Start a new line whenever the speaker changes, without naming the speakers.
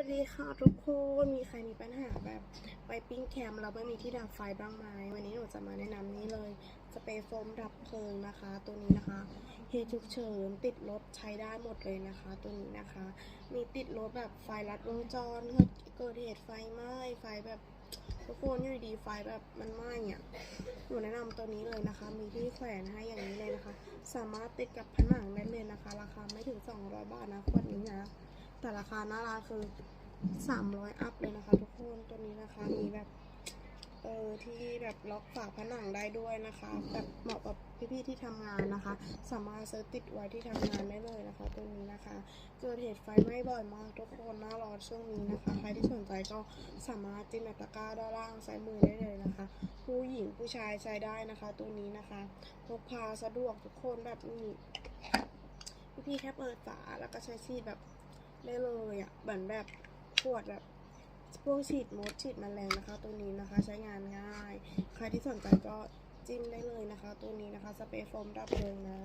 วัสดีค่ะทุกคน มีใครมีปัญหาแบบไปปิ้งแคมป์แล้วไม่มีที่ดับไฟบ้างไหมวันนี้หนูจะมาแนะนำนี้เลยสเปรย์โฟมดับเพลิงนะคะ ตัวนี้นะคะเหตุฉุกเฉินติดรถใช้ได้หมดเลยนะคะ ตัวนี้นะคะ มีติดรถแบบไฟลัดวงจรเกิดเหตุไฟไหม้ไฟแบบทุกคนอยู่ดีไฟแบบมันไหม้อะหนูแนะนำตัวนี้เลยนะคะ มีที่แขวนให้อย่างนี้เลยนะคะ สามารถติดกับผนังได้เลยนะคะ ราคาไม่ถึง 200 บาทนะขวดนี้นะ แต่ราคาหน้าร้านคือ300อัพเลยนะคะ ทุกคนตัวนี้นะคะมีแบบเออที่แบบล็อกฝาผนังได้ด้วยนะคะแบบเหมาะกับพี่ๆที่ทำงานนะคะ สามารถซื้อติดไว้ที่ทำงานได้เลยนะคะ ตัวนี้นะคะ เกิดเหตุไฟไหม้บ่อยมากทุกคนหน้าร้อนช่วงนี้นะคะ ใครที่สนใจก็สามารถจิ้มในตะกร้าด้านล่างซ้ายมือได้เลยนะคะ ผู้หญิงผู้ชายใช้ได้นะคะ ตัวนี้นะคะพกพาสะดวกทุกคนแบบนี้พี่ๆแค่เปิดฝาแล้วก็ใช้ชีดแบบ ได้เลยอะเหมือนแบบขวดแบบพวกฉีดมดฉีดมแมลงนะคะ ตัวนี้นะคะใช้งานง่าย ใครที่สนใจก็จิ้มได้เลยนะคะ ตัวนี้นะคะสเปรย์โฟมดับเพลิงนะ